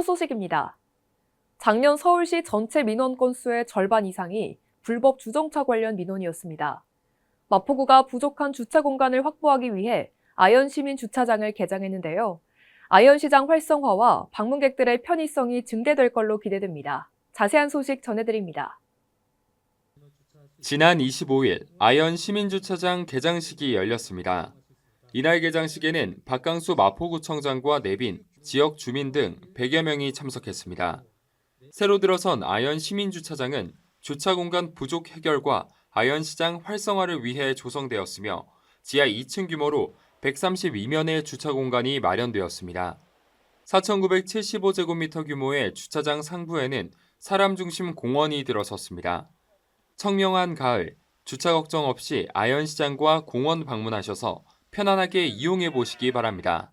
첫 소식입니다. 작년 서울시 전체 민원 건수의 절반 이상이 불법 주정차 관련 민원이었습니다. 마포구가 부족한 주차 공간을 확보하기 위해 아현 시민 주차장을 개장했는데요. 아현 시장 활성화와 방문객들의 편의성이 증대될 걸로 기대됩니다. 자세한 소식 전해드립니다. 지난 25일 아현 시민주차장 개장식이 열렸습니다. 이날 개장식에는 박강수 마포구청장과 내빈, 지역 주민 등 100여 명이 참석했습니다. 새로 들어선 아현 시민주차장은 주차 공간 부족 해결과 아현 시장 활성화를 위해 조성되었으며 지하 2층 규모로 132면의 주차 공간이 마련되었습니다. 4,975제곱미터 규모의 주차장 상부에는 사람 중심 공원이 들어섰습니다. 청명한 가을, 주차 걱정 없이 아현 시장과 공원 방문하셔서 편안하게 이용해 보시기 바랍니다.